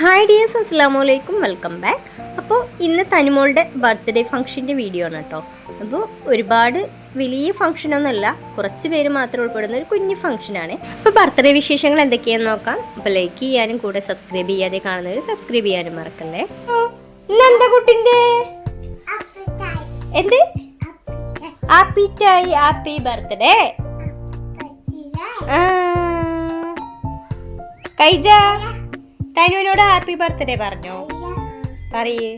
Hi dears അസ്സാമു അലൈക്കും welcome back അപ്പോൾ ഇന്ന് തനിമോളുടെ ബർത്ത്ഡേ ഫംഗ്ഷന്റെ വീഡിയോ ആണ് കേട്ടോ. അപ്പോൾ ഒരുപാട് വലിയ ഫംഗ്ഷനൊന്നുമല്ല കുറച്ച് പേര് മാത്രം ഉൾപ്പെടുന്ന ഒരു കുഞ്ഞു ഫംഗ്ഷനാണ് അപ്പോൾ ബർത്ത്ഡേ വിശേഷങ്ങൾ എന്തൊക്കെയാന്ന് നോക്കാം. അപ്പോൾ ലൈക്ക് ചെയ്യാനും കൂടെ സബ്സ്ക്രൈബ് ചെയ്യാതെ കാണുന്നവർ സബ്സ്ക്രൈബ് ചെയ്യാനും മറക്കല്ലേ. ഇന്നെന്താ കുട്ടിന്റെ എന്ത്? Happy happy birthday Kaija. തനുവിനോട് happy birthday പറഞ്ഞോ? പറയേ.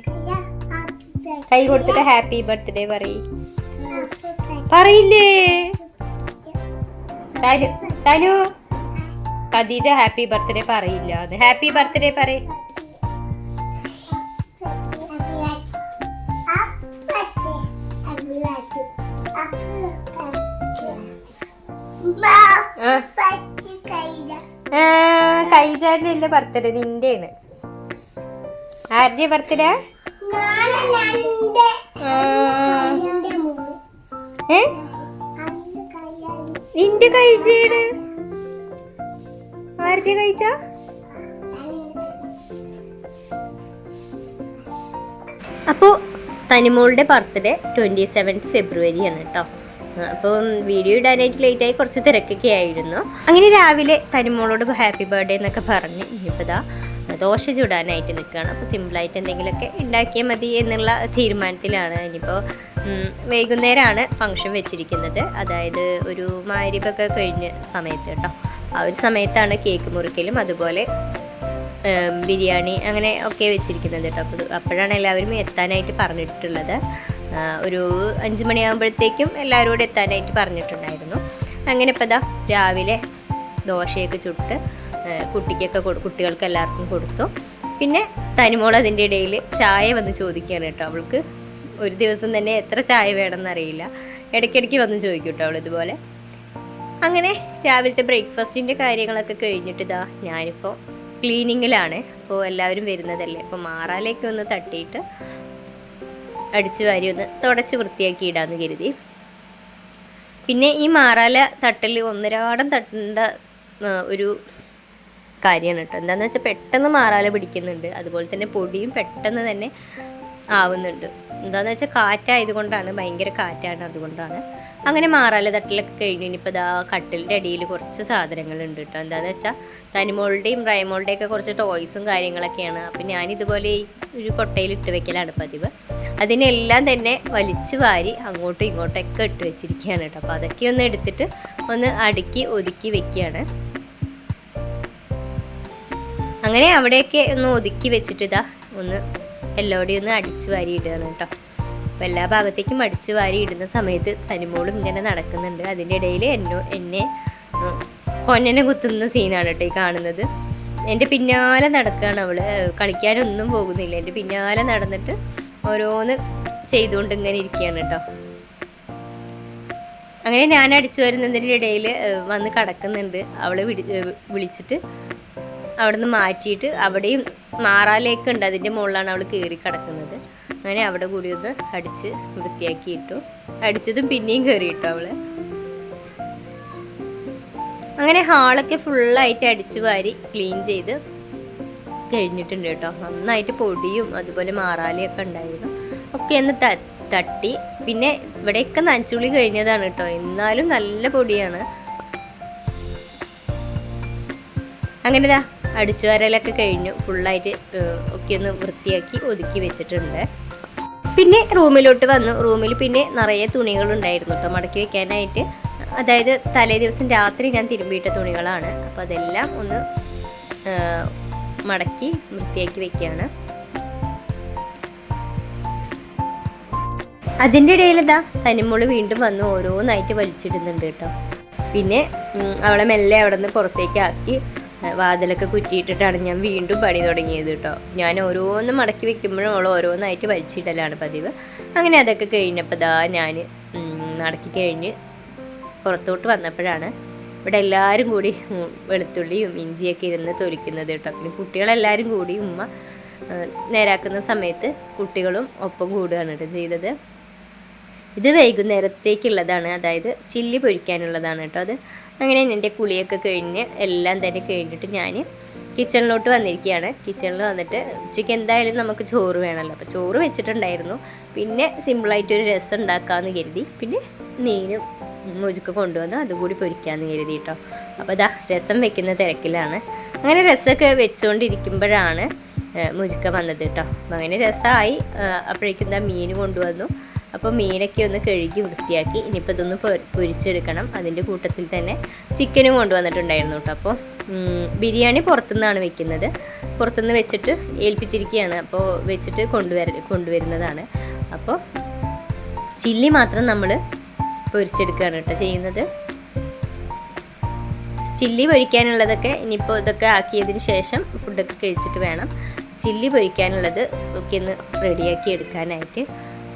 കൈ കൊടുത്തിട്ട് ഹാപ്പി ബർത്ത്ഡേ പറയ. പറയില്ലേ? തനു തനു. ഖദീജ ഹാപ്പി ബർത്ത്ഡേ പറയില്ല ഹാപ്പി ബർത്ത്ഡേ പറ ആ. കൈജാന്റെ അല്ലേ ബർത്ത്ഡേ നിന്റെയാണ്. ആരുടെ ബർത്ത്ഡേ ഏ? നിന്റെ കൈജയാണ് ആരുടെ കൈജ അപ്പോൾ തനിമോളുടെ ബർത്ത്ഡേ ട്വന്റി സെവൻത്ത് ഫെബ്രുവരി ആണ് കേട്ടോ അപ്പം വീഡിയോ ഇടാനായിട്ട് ലേറ്റായി കുറച്ച് തിരക്കൊക്കെ ആയിരുന്നു. അങ്ങനെ രാവിലെ തരുമോളോട് ഹാപ്പി ബർത്ത്ഡേ എന്നൊക്കെ പറഞ്ഞ് ഇനിയിപ്പോൾ ദോശ ചുടാനായിട്ട് നിൽക്കുകയാണ് അപ്പോൾ സിമ്പിളായിട്ട് എന്തെങ്കിലുമൊക്കെ ഉണ്ടാക്കിയാൽ മതി എന്നുള്ള തീരുമാനത്തിലാണ് ഇനിയിപ്പോൾ വൈകുന്നേരമാണ് ഫംഗ്ഷൻ വെച്ചിരിക്കുന്നത്. അതായത് ഒരു മാരിപ്പൊക്കെ കഴിഞ്ഞ സമയത്ത് കേട്ടോ. ആ ഒരു സമയത്താണ് കേക്ക് മുറിക്കലും അതുപോലെ ബിരിയാണി അങ്ങനെ ഒക്കെ വെച്ചിരിക്കുന്നത് കേട്ടോ. അപ്പോൾ അപ്പോഴാണ് എല്ലാവരും എത്താനായിട്ട് പറഞ്ഞിട്ടുള്ളത്. ഒരു അഞ്ച് മണിയാകുമ്പോഴത്തേക്കും എല്ലാവരും കൂടെ എത്താനായിട്ട് പറഞ്ഞിട്ടുണ്ടായിരുന്നു. അങ്ങനെ ഇപ്പം ഇതാ രാവിലെ ദോശയൊക്കെ ചുട്ട് കുട്ടിക്കൊക്കെ കൊടു കുട്ടികൾക്ക് എല്ലാവർക്കും കൊടുത്തു. പിന്നെ തനിമോൾ അതിന്റെ ഇടയിൽ ചായ വന്ന് ചോദിക്കുകയാണ് കേട്ടോ അവൾക്ക്. ഒരു ദിവസം തന്നെ എത്ര ചായ വേണമെന്ന് അറിയില്ല ഇടയ്ക്കിടയ്ക്ക് വന്ന് ചോദിക്കും കേട്ടോ അവൾ ഇതുപോലെ. അങ്ങനെ രാവിലത്തെ ബ്രേക്ക്ഫാസ്റ്റിന്റെ കാര്യങ്ങളൊക്കെ കഴിഞ്ഞിട്ട് ഇതാ ഞാനിപ്പോൾ ക്ലീനിങ്ങിലാണ്. അപ്പോൾ എല്ലാവരും വരുന്നതല്ലേ. അപ്പോൾ മാറാലേക്ക് ഒന്ന് തട്ടിയിട്ട് അടിച്ചു വാരി ഒന്ന് തുടച്ച് വൃത്തിയാക്കി ഇടാമെന്ന് കരുതി. പിന്നെ ഈ മാറാല തട്ടൽ ഒന്നരാടം തട്ടേണ്ട ഒരു കാര്യമാണ് കേട്ടോ. എന്താണെന്ന് വെച്ചാൽ പെട്ടെന്ന് മാറാല പിടിക്കുന്നുണ്ട്. അതുപോലെ തന്നെ പൊടിയും പെട്ടെന്ന് തന്നെ ആവുന്നുണ്ട്. എന്താണെന്ന് വെച്ചാൽ കാറ്റായതുകൊണ്ടാണ് ഭയങ്കര കാറ്റാണ് അതുകൊണ്ടാണ്. അങ്ങനെ മാറാല തട്ടിലൊക്കെ കഴിഞ്ഞു ഇനിയിപ്പോൾ ഇതാ കട്ടിലിന്റെ അടിയിൽ കുറച്ച് സാധനങ്ങളുണ്ട് കേട്ടോ. എന്താണെന്ന് വെച്ചാൽ തനിമോളുടെയും റൈമോളുടെയൊക്കെ കുറച്ച് ടോയ്സും കാര്യങ്ങളൊക്കെയാണ്. അപ്പം ഞാനിതുപോലെ ഈ ഒരു കൊട്ടയിൽ ഇട്ട് വെക്കലാണ് പതിവ്. അതിനെല്ലാം തന്നെ വലിച്ചു വാരി അങ്ങോട്ടും ഇങ്ങോട്ടൊക്കെ ഇട്ട് വെച്ചിരിക്കുകയാണ് കേട്ടോ. അപ്പോൾ അതൊക്കെ ഒന്ന് എടുത്തിട്ട് ഒന്ന് അടുക്കി ഒതുക്കി വെക്കുകയാണ്. അങ്ങനെ അവിടെയൊക്കെ ഒന്ന് ഒതുക്കി വെച്ചിട്ട് ഇതാ ഒന്ന് എല്ലാവടെയും ഒന്ന് അടിച്ചു വാരി ഇടുകയാണ് കേട്ടോ. അപ്പോൾ എല്ലാ ഭാഗത്തേക്കും അടിച്ചു വാരി ഇടുന്ന സമയത്ത് തനിമോളും ഇങ്ങനെ നടക്കുന്നുണ്ട്. അതിന്റെ ഇടയിൽ എന്നോ എന്നെ കൊന്നനെ കുത്തുന്ന സീനാണ് കേട്ടോ ഈ കാണുന്നത്. എന്റെ പിന്നാലെ നടക്കുകയാണ് അവൾ. കളിക്കാനൊന്നും പോകുന്നില്ല. എന്റെ പിന്നാലെ നടന്നിട്ട് ഓരോന്ന് ചെയ്തുകൊണ്ട് ഇങ്ങനെ ഇരിക്കുകയാണ് കേട്ടോ അങ്ങനെ ഞാൻ അടിച്ചു വരുന്നതിന്റെ ഇടയിൽ വന്ന് കിടക്കുന്നുണ്ട്. അവളെ വിളിച്ചിട്ട് അവിടുന്ന് മാറ്റിയിട്ട് അവിടെയും മാറാലേക്ക് ഉണ്ട്. അതിന്റെ മുകളിലാണ് അവൾ കയറി കിടക്കുന്നത്. അങ്ങനെ അവിടെ കൂടി ഒന്ന് അടിച്ച് വൃത്തിയാക്കി ഇട്ടു അടിച്ചതും പിന്നെയും കയറി ഇട്ടു അവൾ. അങ്ങനെ ഹാളൊക്കെ ഫുള്ളായിട്ട് അടിച്ചു വാരി ക്ലീൻ ചെയ്ത് കഴിഞ്ഞിട്ടുണ്ട് കേട്ടോ. നന്നായിട്ട് പൊടിയും അതുപോലെ മാറാലിയൊക്കെ ഉണ്ടായിരുന്നു. ഒക്കെ ഒന്ന് തട്ടി. പിന്നെ ഇവിടെയൊക്കെ നനച്ചുള്ളി കഴിഞ്ഞതാണ് കേട്ടോ. എന്നാലും നല്ല പൊടിയാണ്. അങ്ങനെ ദാ അടിച്ചു വരലൊക്കെ കഴിഞ്ഞു. ഫുള്ളായിട്ട് ഒക്കെ ഒന്ന് വൃത്തിയാക്കി ഒതുക്കി വെച്ചിട്ടുണ്ട്. പിന്നെ റൂമിലോട്ട് വന്നു. റൂമിൽ പിന്നെ നിറയെ തുണികളുണ്ടായിരുന്നു കേട്ടോ. മടക്കി വെക്കാനായിട്ട്. അതായത് തലേ ദിവസം രാത്രി ഞാൻ തിരുമ്പിയിട്ട തുണികളാണ്. അപ്പോൾ അതെല്ലാം ഒന്ന് മടക്കി വൃത്തിയാക്കി വെക്കുകയാണ്. അതിന്റെ ഇടയിൽ ഇതാ തനിമോൾ വീണ്ടും വന്ന് ഓരോന്നായിട്ട് വലിച്ചിടുന്നുണ്ട് കേട്ടോ. പിന്നെ അവളെ മെല്ലെ അവിടെ നിന്ന് പുറത്തേക്ക് ആക്കി വാതിലൊക്കെ കുറ്റിയിട്ടിട്ടാണ് ഞാൻ വീണ്ടും പണി തുടങ്ങിയത് കേട്ടോ. ഞാൻ ഓരോന്നും മടക്കി വെക്കുമ്പോഴും അവൾ ഓരോന്നായിട്ട് വലിച്ചിടലാണ് പതിവ്. അങ്ങനെ അതൊക്കെ കഴിഞ്ഞപ്പോൾ ദാ ഞാൻ മടക്കി കഴിഞ്ഞ് പുറത്തോട്ട് വന്നപ്പോഴാണ് ഇവിടെ എല്ലാവരും കൂടി വെളുത്തുള്ളിയും ഇഞ്ചിയൊക്കെ ഇരുന്ന് തൊലിക്കുന്നത് കേട്ടോ. പിന്നെ കുട്ടികളെല്ലാവരും കൂടി ഉമ്മ നേരാക്കുന്ന സമയത്ത് കുട്ടികളും ഒപ്പം കൂടുകയാണ് കേട്ടോ ചെയ്തത്. ഇത് വൈകുന്നേരത്തേക്കുള്ളതാണ് അതായത് ചില്ലി പൊരിക്കാനുള്ളതാണ് കേട്ടോ അത്. അങ്ങനെ എന്റെ കുളിയൊക്കെ കഴിഞ്ഞ് എല്ലാം തന്നെ കഴിഞ്ഞിട്ട് ഞാൻ കിച്ചണിലോട്ട് വന്നിരിക്കുകയാണ്. കിച്ചണിൽ വന്നിട്ട് ഉച്ചയ്ക്ക് എന്തായാലും നമുക്ക് ചോറ് വേണമല്ലോ. അപ്പോൾ ചോറ് വെച്ചിട്ടുണ്ടായിരുന്നു. പിന്നെ സിമ്പിളായിട്ടൊരു രസം ഉണ്ടാക്കാമെന്ന് കരുതി. പിന്നെ മീനും മുജുക്ക് കൊണ്ടുവന്ന് അതുകൂടി പൊരിക്കാമെന്ന് കരുതി കേട്ടോ അപ്പോൾ ഇതാ രസം വെക്കുന്ന തിരക്കിലാണ്. അങ്ങനെ രസമൊക്കെ വെച്ചുകൊണ്ടിരിക്കുമ്പോഴാണ് മുജുക്ക വന്നത് കേട്ടോ അപ്പം അങ്ങനെ രസമായി അപ്പോഴേക്കും എന്താ മീൻ കൊണ്ടുവന്നു. അപ്പോൾ മീനൊക്കെ ഒന്ന് കഴുകി വൃത്തിയാക്കി. ഇനിയിപ്പോൾ ഇതൊന്ന് പൊരിച്ചെടുക്കണം. അതിന്റെ കൂട്ടത്തിൽ തന്നെ ചിക്കനും കൊണ്ടുവന്നിട്ടുണ്ടായിരുന്നു കേട്ടോ അപ്പോൾ ബിരിയാണി പുറത്തുനിന്നാണ് വെക്കുന്നത്. പുറത്തുനിന്ന് വെച്ചിട്ട് ഏൽപ്പിച്ചിരിക്കുകയാണ് അപ്പോൾ വെച്ചിട്ട് കൊണ്ടുവര കൊണ്ടുവരുന്നതാണ്. അപ്പോൾ ചില്ലി മാത്രം നമ്മൾ പൊരിച്ചെടുക്കുകയാണ് കേട്ടോ ചെയ്യുന്നത്. ചില്ലി പൊരിക്കാനുള്ളതൊക്കെ ഇനിയിപ്പോൾ ഇതൊക്കെ ആക്കിയതിന് ശേഷം ഫുഡൊക്കെ കഴിച്ചിട്ട് വേണം. ചില്ലി പൊരിക്കാനുള്ളത് ഒക്കെ ഒന്ന് റെഡിയാക്കി എടുക്കാനായിട്ട്.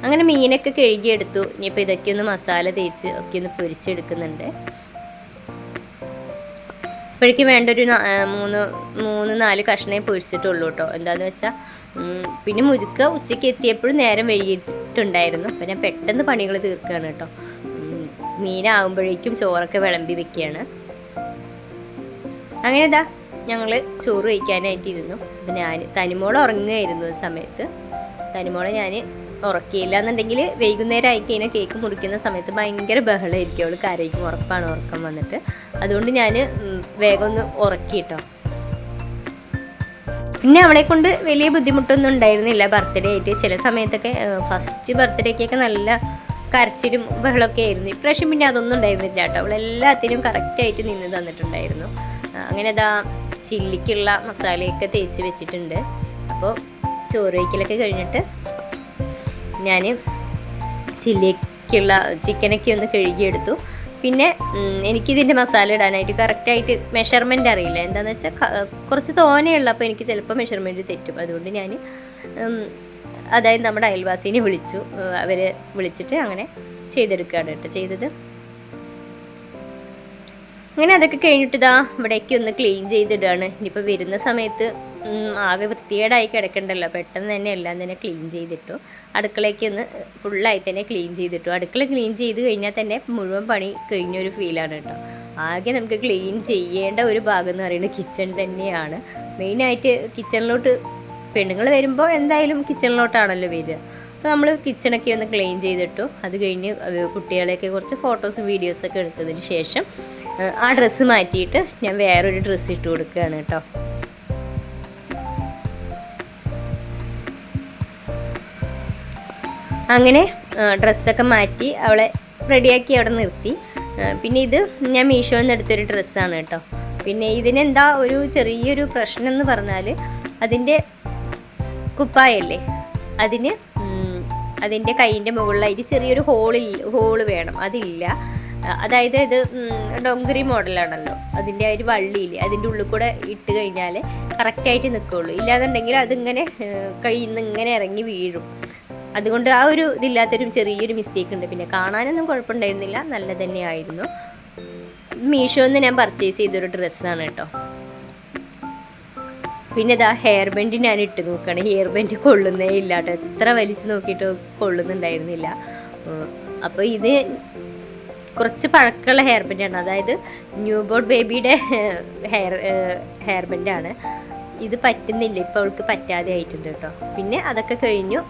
അങ്ങനെ മീനൊക്കെ കഴുകിയെടുത്തു. ഇനിയിപ്പോൾ ഇതൊക്കെ ഒന്ന് മസാല തേച്ച് ഒക്കെ ഒന്ന് പൊരിച്ചെടുക്കുന്നുണ്ട്. ഇപ്പോഴേക്കും വേണ്ട ഒരു മൂന്ന് മൂന്ന് നാല് കഷ്ണേ പൊരിച്ചിട്ടുള്ളൂ കേട്ടോ. എന്താണെന്ന് വെച്ചാൽ പിന്നെ മുരുക്ക ഉച്ചയ്ക്ക് എത്തിയപ്പോഴും നേരം വൈകിട്ടുണ്ടായിരുന്നു അപ്പം ഞാൻ പെട്ടെന്ന് പണികൾ തീർക്കുകയാണ് കേട്ടോ. മീനാകുമ്പോഴേക്കും ചോറൊക്കെ വിളമ്പി വെക്കുകയാണ്. അങ്ങനെ ഇതാ ഞങ്ങൾ ചോറ് കഴിക്കാനായിട്ടിരുന്നു. അപ്പം ഞാൻ തനിമോളെ ഉറങ്ങുകയായിരുന്നു സമയത്ത്. തനിമോളെ ഞാൻ ഉറക്കിയില്ല എന്നുണ്ടെങ്കിൽ വൈകുന്നേരം ആയി കഴിഞ്ഞാൽ കേക്ക് മുറിക്കുന്ന സമയത്ത് ഭയങ്കര ബഹളമായിരിക്കും അവൾ കരയ്ക്കും ഉറപ്പാണ് ഉറക്കം വന്നിട്ട്. അതുകൊണ്ട് ഞാൻ വേഗം ഒന്ന് ഉറക്കി കേട്ടോ പിന്നെ അവളെ കൊണ്ട് വലിയ ബുദ്ധിമുട്ടൊന്നും ഉണ്ടായിരുന്നില്ല. ബർത്ത്ഡേ ആയിട്ട്. ചില സമയത്തൊക്കെ ഫസ്റ്റ് ബർത്ത്ഡേക്കൊക്കെ നല്ല കരച്ചിലും ബഹളമൊക്കെ ആയിരുന്നു. ഇപ്രാവശ്യം പിന്നെ അതൊന്നും ഉണ്ടായിരുന്നില്ല കേട്ടോ. അവൾ എല്ലാത്തിനും കറക്റ്റായിട്ട് നിന്ന് തന്നിട്ടുണ്ടായിരുന്നു. അങ്ങനെ അതാ ചില്ലിക്കുള്ള മസാലയൊക്കെ തേച്ച് വെച്ചിട്ടുണ്ട്. അപ്പോൾ ചോറ് വയ്ക്കലൊക്കെ കഴിഞ്ഞിട്ട് ഞാൻ ചില്ലിക്കുള്ള ചിക്കനൊക്കെ ഒന്ന് കഴുകിയെടുത്തു. പിന്നെ എനിക്കിതിന്റെ മസാല ഇടാനായിട്ട് കറക്റ്റായിട്ട് മെഷർമെന്റ് അറിയില്ല. എന്താണെന്ന് വെച്ചാൽ കുറച്ച് തോനെയുള്ള അപ്പോൾ എനിക്ക് ചിലപ്പോൾ മെഷർമെന്റ് തെറ്റും. അതുകൊണ്ട് ഞാൻ അതായത് നമ്മുടെ അയൽവാസീനെ വിളിച്ചു. അവർ വിളിച്ചിട്ട് അങ്ങനെ ചെയ്തെടുക്കുകയാണ് കേട്ടോ ചെയ്തത്. അങ്ങനെ അതൊക്കെ കഴിഞ്ഞിട്ട് ഇതാ ഇവിടേക്ക് ഒന്ന് ക്ലീൻ ചെയ്തിടുകയാണ് ഇനിയിപ്പോൾ വരുന്ന സമയത്ത് ആകെ വൃത്തികേടായി കിടക്കണ്ടല്ലോ. പെട്ടെന്ന് തന്നെ എല്ലാം തന്നെ ക്ലീൻ ചെയ്തിട്ടു. അടുക്കളയ്ക്ക് ഒന്ന് ഫുള്ളായി തന്നെ ക്ലീൻ ചെയ്തിട്ടു. അടുക്കള ക്ലീൻ ചെയ്ത് കഴിഞ്ഞാൽ തന്നെ മുഴുവൻ പണി കഴിഞ്ഞൊരു ഫീലാണ് കേട്ടോ. ആകെ നമുക്ക് ക്ലീൻ ചെയ്യേണ്ട ഒരു ഭാഗം എന്ന് പറയുന്നത് കിച്ചൺ തന്നെയാണ്. മെയിനായിട്ട് കിച്ചണിലോട്ട് പെണ്ണുങ്ങൾ വരുമ്പോൾ എന്തായാലും കിച്ചണിലോട്ടാണല്ലോ വരിക. അപ്പോൾ നമ്മൾ കിച്ചണൊക്കെ ഒന്ന് ക്ലീൻ ചെയ്തിട്ടു. അത് കഴിഞ്ഞ് കുട്ടികളെയൊക്കെ കുറച്ച് ഫോട്ടോസും വീഡിയോസൊക്കെ എടുത്തതിന് ശേഷം ആ ഡ്രസ്സ് മാറ്റിയിട്ട് ഞാൻ വേറൊരു ഡ്രസ്സ് ഇട്ട് കൊടുക്കുകയാണ് കേട്ടോ. അങ്ങനെ ഡ്രസ്സൊക്കെ മാറ്റി അവളെ റെഡിയാക്കി അവിടെ നിർത്തി. പിന്നെ ഇത് ഞാൻ മീഷോയിൽ നിന്ന് എടുത്തൊരു ഡ്രസ്സാണ് കേട്ടോ. പിന്നെ ഇതിനെന്താ ഒരു ചെറിയൊരു പ്രശ്നം എന്ന് പറഞ്ഞാൽ അതിന്റെ കുപ്പായല്ലേ? അതിന് അതിന്റെ കൈയിന്റെ മുകളിലായിട്ട് ചെറിയൊരു ഹോളിൽ ഹോൾ വേണം. അതില്ല. അതായത് ഇത് ഡൊങ്കറി മോഡലാണല്ലോ. അതിന്റെ ഒരു വള്ളിയിൽ അതിന്റെ ഉള്ളിൽ കൂടെ ഇട്ട് കഴിഞ്ഞാൽ കറക്റ്റായിട്ട് നിൽക്കുകയുള്ളൂ ഇല്ലാന്നുണ്ടെങ്കിൽ അതിങ്ങനെ കയ്യിൽ നിന്ന് ഇങ്ങനെ ഇറങ്ങി വീഴും. അതുകൊണ്ട് ആ ഒരു ഇതില്ലാത്തൊരു ചെറിയൊരു മിസ്റ്റേക്ക് ഉണ്ട്. പിന്നെ കാണാനൊന്നും കുഴപ്പമുണ്ടായിരുന്നില്ല. നല്ല തന്നെയായിരുന്നു. മീഷോന്ന് ഞാൻ പർച്ചേസ് ചെയ്തൊരു ഡ്രസ്സാണ് കേട്ടോ. പിന്നെ ഇതാ ഹെയർ ബാൻഡ് ഞാൻ ഇട്ട് നോക്കുകയാണ് ഹെയർ ബാൻഡ് കൊള്ളുന്നേ ഇല്ല കേട്ടോ. എത്ര വലിച്ചു നോക്കിയിട്ട് കൊള്ളുന്നുണ്ടായിരുന്നില്ല. അപ്പോൾ ഇത് കുറച്ച് പഴക്കമുള്ള ഹെയർ ബാൻഡാണ് അതായത് ന്യൂ ബോൺ ബേബിയുടെ ഹെയർ ഹെയർ ബാൻഡാണ് ഇത് പറ്റുന്നില്ല. ഇപ്പോൾ അവൾക്ക് പറ്റാതെ ആയിട്ടുണ്ട് കേട്ടോ. പിന്നെ അതൊക്കെ കഴിഞ്ഞു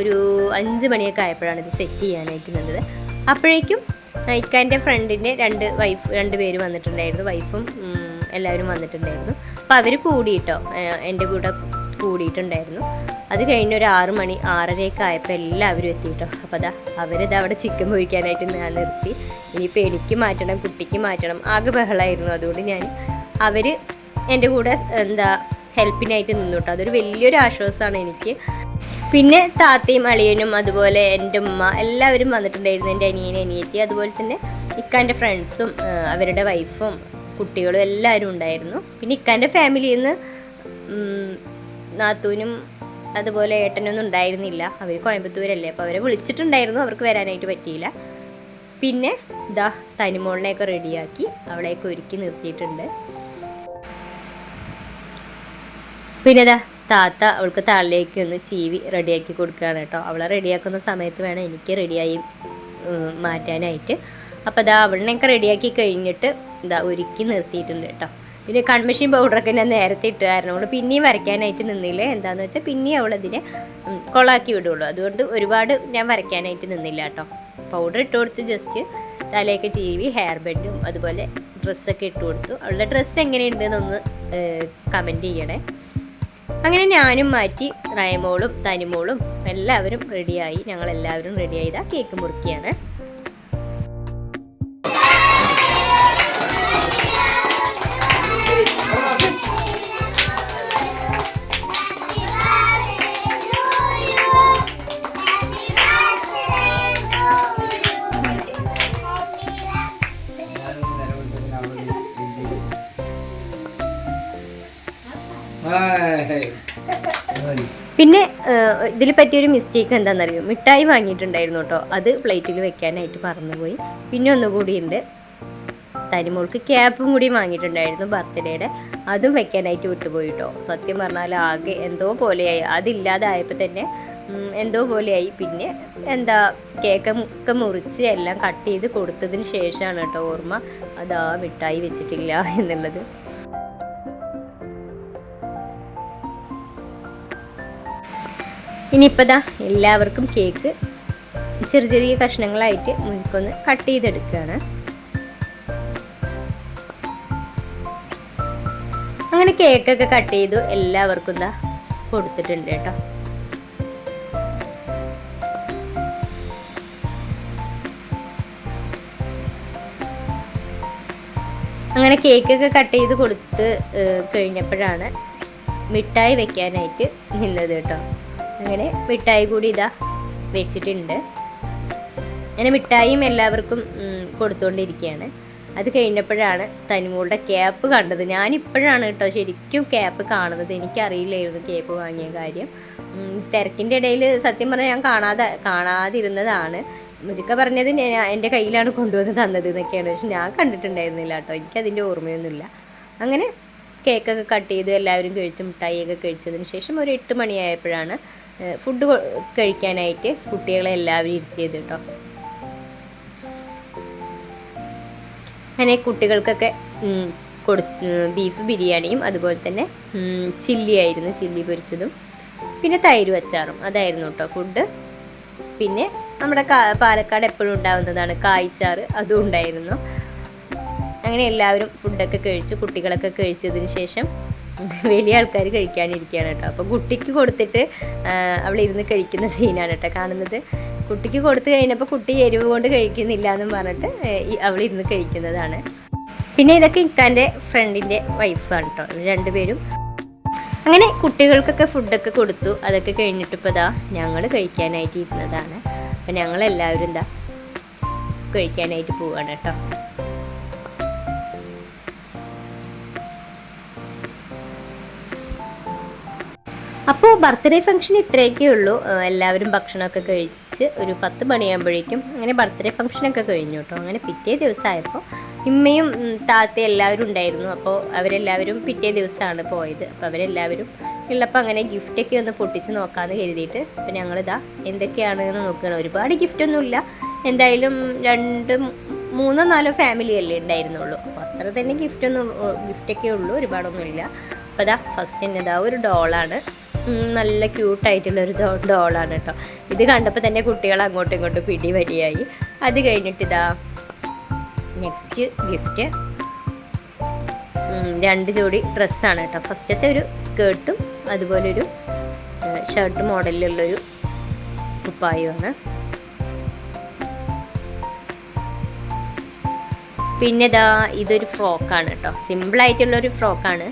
ഒരു അഞ്ച് മണിയൊക്കെ ആയപ്പോഴാണ് ഇത് സെറ്റ് ചെയ്യാനായിട്ട് അപ്പോഴേക്കും ഇക്കാന്റെ ഫ്രണ്ടിന്റെ രണ്ട് വൈഫ് രണ്ട് പേര് വന്നിട്ടുണ്ടായിരുന്നു. വൈഫും എല്ലാവരും വന്നിട്ടുണ്ടായിരുന്നു. അപ്പോൾ അവർ കൂടിയിട്ടോ? എന്റെ കൂടെ കൂടിയിട്ടുണ്ടായിരുന്നു. അത് കഴിഞ്ഞ ഒരു ആറ് മണി ആറരയൊക്കെ ആയപ്പോൾ എല്ലാവരും എത്തിയിട്ടോ. അപ്പോൾ അതാ അവരിത് അവിടെ ചിക്കൻ പൊരിക്കാനായിട്ട് ഞാൻ നിർത്തി ഇനിയിപ്പോൾ എനിക്ക് മാറ്റണം കുട്ടിക്ക് മാറ്റണം ആകെ ബഹളമായിരുന്നു അതുകൊണ്ട് ഞാൻ അവർ എന്റെ കൂടെ എന്താ ഹെൽപ്പിനായിട്ട് നിന്നു കേട്ടോ അതൊരു വലിയൊരു ആശ്വാസമാണ് എനിക്ക്. പിന്നെ താത്തയും അളിയനും അതുപോലെ എന്റെ ഉമ്മ എല്ലാവരും വന്നിട്ടുണ്ടായിരുന്നു. എന്റെ അനിയൻ അനിയത്തി അതുപോലെ തന്നെ ഇക്കാന്റെ ഫ്രണ്ട്സും അവരുടെ വൈഫും കുട്ടികളും എല്ലാവരും ഉണ്ടായിരുന്നു. പിന്നെ ഇക്കാന്റെ ഫാമിലിയിൽ നിന്ന് നാത്തൂനും അതുപോലെ ഏട്ടനൊന്നും ഉണ്ടായിരുന്നില്ല. അവർ കോയമ്പത്തൂരല്ലേ അപ്പോൾ അവരെ വിളിച്ചിട്ടുണ്ടായിരുന്നു. അവർക്ക് വരാനായിട്ട് പറ്റിയില്ല. പിന്നെ ഇതാ തനിമോളിനെയൊക്കെ റെഡിയാക്കി അവളെയൊക്കെ ഒരുക്കി നിർത്തിയിട്ടുണ്ട്. പിന്നെ ഇതാ താത്ത അവൾക്ക് താളിലേക്ക് ഒന്ന് ചീവി റെഡിയാക്കി കൊടുക്കുകയാണ് കേട്ടോ. അവളെ റെഡിയാക്കുന്ന സമയത്ത് വേണം എനിക്ക് റെഡിയായി മാറ്റാനായിട്ട്. അപ്പോൾ അതാ അവളിനെയൊക്കെ റെഡിയാക്കി കഴിഞ്ഞിട്ട് ഇതാ ഒരുക്കി നിർത്തിയിട്ടുണ്ട് കേട്ടോ പിന്നെ കൺമഷീൻ പൗഡറൊക്കെ ഞാൻ നേരത്തെ ഇട്ടുകാരണം അവൾ പിന്നെയും വരയ്ക്കാനായിട്ട് നിന്നില്ല? എന്താന്ന് വെച്ചാൽ പിന്നെയും അവളതിനെ കൊളാക്കി വിടുള്ളൂ. അതുകൊണ്ട് ഒരുപാട് ഞാൻ വരയ്ക്കാനായിട്ട് നിന്നില്ല കേട്ടോ പൗഡർ ഇട്ട് കൊടുത്ത് ജസ്റ്റ് തലയൊക്കെ ചീവി ഹെയർ ബെഡും അതുപോലെ ഡ്രസ്സൊക്കെ ഇട്ട് കൊടുത്തു. അവളുടെ ഡ്രസ്സ് എങ്ങനെയുണ്ടെന്നൊന്ന് കമന്റ് ചെയ്യണേ. അങ്ങനെ ഞാനും മാറ്റി റയമോളും തനിമോളും എല്ലാവരും റെഡിയായി ഞങ്ങളെല്ലാവരും റെഡിയായി ഇതാ കേക്ക് മുറിക്കുകയാണ് ഇതിൽ പറ്റിയൊരു മിസ്റ്റേക്ക് എന്താണെന്നറിയോ മിഠായി വാങ്ങിയിട്ടുണ്ടായിരുന്നു കേട്ടോ. അത് പ്ലേറ്റിൽ വെക്കാനായിട്ട് മറന്നുപോയി. പിന്നെ ഒന്നുകൂടി ഉണ്ട് തനിമോൾക്ക് ക്യാപ്പും കൂടി വാങ്ങിയിട്ടുണ്ടായിരുന്നു ബർത്ത്ഡേയുടെ. അതും വെക്കാനായിട്ട് വിട്ടുപോയി കേട്ടോ. സത്യം പറഞ്ഞാൽ ആകെ എന്തോ പോലെയായി. അതില്ലാതായപ്പോൾ തന്നെ എന്തോ പോലെയായി. പിന്നെ എന്താ കേക്കൊക്കെ മുറിച്ച് എല്ലാം കട്ട് ചെയ്ത് കൊടുത്തതിന് ശേഷമാണ് കേട്ടോ ഓർമ്മ. അതാ മിഠായി വെച്ചിട്ടില്ല എന്നുള്ളത്. ഇനിയിപ്പോൾ ദാ എല്ലാവർക്കും കേക്ക് ചെറിയ ചെറിയ കഷ്ണങ്ങളായിട്ട് മുഴുക്കൊന്ന് കട്ട് ചെയ്തെടുക്കുകയാണ്. അങ്ങനെ കേക്കൊക്കെ കട്ട് ചെയ്തു എല്ലാവർക്കും ദാ കൊടുത്തിട്ടുണ്ട് കേട്ടോ. അങ്ങനെ കേക്കൊക്കെ കട്ട് ചെയ്ത് കൊടുത്ത് കഴിഞ്ഞപ്പോഴാണ് മിഠായി വെക്കാനായിട്ട് നിന്നത് കേട്ടോ. അങ്ങനെ മിഠായി കൂടി ഇതാ വെച്ചിട്ടുണ്ട്. അങ്ങനെ മിഠായിയും എല്ലാവർക്കും കൊടുത്തുകൊണ്ടിരിക്കുകയാണ് അത് കഴിഞ്ഞപ്പോഴാണ് തനിമോളുടെ ക്യാപ്പ് കണ്ടത്. ഞാനിപ്പോഴാണ് കേട്ടോ ശരിക്കും ക്യാപ്പ് കാണുന്നത്. എനിക്കറിയില്ലായിരുന്നു ക്യാപ്പ് വാങ്ങിയ കാര്യം. തിരക്കിന്റെ ഇടയിൽ സത്യം പറഞ്ഞാൽ ഞാൻ കാണാതെ കാണാതിരുന്നതാണ്. മുജിക്ക പറഞ്ഞത് ഞാൻ എന്റെ കയ്യിലാണ് കൊണ്ടുവന്ന് തന്നത് എന്നൊക്കെയാണ്. പക്ഷെ ഞാൻ കണ്ടിട്ടുണ്ടായിരുന്നില്ല കേട്ടോ. എനിക്കതിന്റെ ഓർമ്മയൊന്നുമില്ല. അങ്ങനെ കേക്കൊക്കെ കട്ട് ചെയ്ത്. എല്ലാവരും കഴിച്ച് മിഠായിയൊക്കെ കഴിച്ചതിന് ശേഷം ഒരു എട്ട് മണിയായപ്പോഴാണ് ഫുഡ് കഴിക്കാനായിട്ട് കുട്ടികളെ എല്ലാവരും ഇരുത്തിയത് കേട്ടോ അങ്ങനെ കുട്ടികൾക്കൊക്കെ കൊടു ബീഫ് ബിരിയാണിയും അതുപോലെ തന്നെ ചില്ലി ആയിരുന്നു ചില്ലി പൊരിച്ചതും. പിന്നെ തൈര് അച്ചാറും അതായിരുന്നു കേട്ടോ ഫുഡ് പിന്നെ നമ്മുടെ പാലക്കാട് എപ്പോഴും ഉണ്ടാവുന്നതാണ് കായ്ച്ചാറ് അതും ഉണ്ടായിരുന്നു. അങ്ങനെ എല്ലാവരും ഫുഡൊക്കെ കഴിച്ചു കുട്ടികളൊക്കെ കഴിച്ചതിന് ശേഷം വലിയ ആൾക്കാർ കഴിക്കാനിരിക്കുകയാണ് കേട്ടോ. അപ്പോൾ കുട്ടിക്ക് കൊടുത്തിട്ട് അവൾ ഇരുന്ന് കഴിക്കുന്ന സീനാണ് കേട്ടോ കാണുന്നത്. കുട്ടിക്ക് കൊടുത്തു കഴിഞ്ഞപ്പോൾ കുട്ടി എരിവ് കൊണ്ട് കഴിക്കുന്നില്ല എന്നും പറഞ്ഞിട്ട് അവൾ ഇരുന്ന് കഴിക്കുന്നതാണ്. പിന്നെ ഇതൊക്കെ ഇക്കാന്റെ ഫ്രണ്ടിന്റെ വൈഫാണ് കേട്ടോ. രണ്ടുപേരും. അങ്ങനെ കുട്ടികൾക്കൊക്കെ ഫുഡൊക്കെ കൊടുത്തു. അതൊക്കെ കഴിഞ്ഞിട്ട് ഇപ്പോൾ ഇതാ ഞങ്ങൾ കഴിക്കാനായിട്ട് ഇരുന്നതാണ് അപ്പം ഞങ്ങളെല്ലാവരും എന്താ കഴിക്കാനായിട്ട് പോവാണ് കേട്ടോ. അപ്പോൾ ബർത്ത്ഡേ ഫംഗ്ഷൻ ഇത്രയൊക്കെ ഉള്ളൂ. എല്ലാവരും ഭക്ഷണമൊക്കെ കഴിച്ച് ഒരു പത്ത് മണിയാകുമ്പോഴേക്കും അങ്ങനെ ബർത്ത്ഡേ ഫംഗ്ഷനൊക്കെ കഴിഞ്ഞു കേട്ടോ. അങ്ങനെ പിറ്റേ ദിവസമായപ്പോൾ ഇമ്മയും താത്ത എല്ലാവരും ഉണ്ടായിരുന്നു. അപ്പോൾ അവരെല്ലാവരും പിറ്റേ ദിവസമാണ് പോയത്. അപ്പോൾ അവരെല്ലാവരും ഉള്ളപ്പോൾ അങ്ങനെ ഗിഫ്റ്റൊക്കെ ഒന്ന് പൊട്ടിച്ച് നോക്കാമെന്ന് കരുതിയിട്ട് അപ്പോൾ ഞങ്ങളിതാ എന്തൊക്കെയാണ് എന്ന് നോക്കുകയാണ്. ഒരുപാട് ഗിഫ്റ്റൊന്നുമില്ല എന്തായാലും രണ്ട് മൂന്നോ നാലോ ഫാമിലി അല്ലേ ഉണ്ടായിരുന്നുള്ളൂ. അപ്പോൾ അത്ര തന്നെ ഗിഫ്റ്റൊന്നും ഗിഫ്റ്റൊക്കെ ഉള്ളൂ. ഒരുപാടൊന്നുമില്ല. അപ്പോൾ അതാ ഫസ്റ്റ് തന്നെ ഇതാ ഒരു ഡോളാണ് നല്ല ക്യൂട്ടായിട്ടുള്ളൊരു ഡോളാണ് കേട്ടോ. ഇത് കണ്ടപ്പോൾ തന്നെ കുട്ടികൾ അങ്ങോട്ടും ഇങ്ങോട്ടും പിടി വരിയായി. അത് കഴിഞ്ഞിട്ട് ഇതാ നെക്സ്റ്റ് ഗിഫ്റ്റ് രണ്ട് ജോഡി ഡ്രസ്സാണ് കേട്ടോ. ഫസ്റ്റത്തെ ഒരു സ്കേർട്ടും അതുപോലെ ഒരു ഷർട്ട് മോഡലിലുള്ളൊരു കുപ്പായുമാണ്. പിന്നെ ഇതാ ഇതൊരു ഫ്രോക്കാണ് കേട്ടോ. സിമ്പിളായിട്ടുള്ളൊരു ഫ്രോക്കാണ്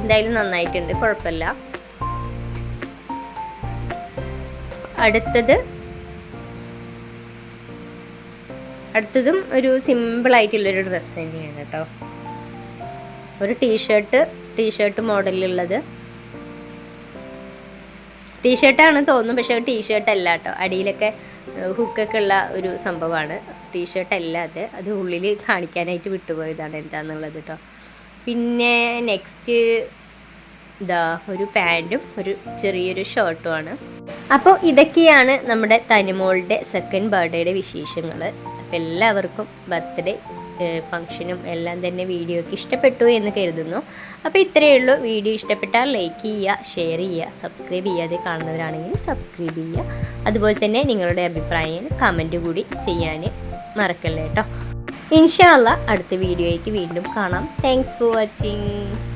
എന്തായാലും നന്നായിട്ടുണ്ട് കുഴപ്പമില്ല. അടുത്തത് അടുത്തതും ഒരു സിമ്പിൾ സിമ്പിളായിട്ടുള്ളൊരു ഡ്രസ്സ് തന്നെയാണ് കേട്ടോ. ഒരു ടീഷർട്ട് ടീഷർട്ട് മോഡലിലുള്ളത്. ടീഷർട്ടാണ് തോന്നുന്നു പക്ഷെ ടീഷർട്ട് അല്ല കേട്ടോ. അടിയിലൊക്കെ ഹുക്കൊക്കെ ഉള്ള ഒരു സംഭവമാണ്. ടീഷർട്ട് അല്ല അത്. അത് ഉള്ളിൽ കാണിക്കാനായിട്ട് വിട്ടുപോയതാണ് എന്താണെന്നുള്ളത് കേട്ടോ. പിന്നെ നെക്സ്റ്റ് ഇതാ ഒരു പാന്റും ഒരു ചെറിയൊരു ഷർട്ടുമാണ് അപ്പോൾ ഇതൊക്കെയാണ് നമ്മുടെ തനിമോളുടെ സെക്കൻഡ് ബർത്ത്ഡേയുടെ വിശേഷങ്ങൾ. അപ്പോൾ എല്ലാവർക്കും ബർത്ത്ഡേ ഫംഗ്ഷനും എല്ലാം തന്നെ വീഡിയോയ്ക്ക് ഇഷ്ടപ്പെട്ടു എന്ന് കരുതുന്നു. അപ്പോൾ ഇത്രയേ ഉള്ളൂ. വീഡിയോ ഇഷ്ടപ്പെട്ടാൽ ലൈക്ക് ചെയ്യുക ഷെയർ ചെയ്യുക സബ്സ്ക്രൈബ് ചെയ്യാതെ കാണുന്നവരാണെങ്കിൽ സബ്സ്ക്രൈബ് ചെയ്യുക. അതുപോലെ തന്നെ നിങ്ങളുടെ അഭിപ്രായം കമന്റ് കൂടി ചെയ്യാൻ മറക്കല്ലേ കേട്ടോ. ഇൻഷാല്ല അടുത്ത വീഡിയോയ്ക്ക് വീണ്ടും കാണാം. Thanks for watching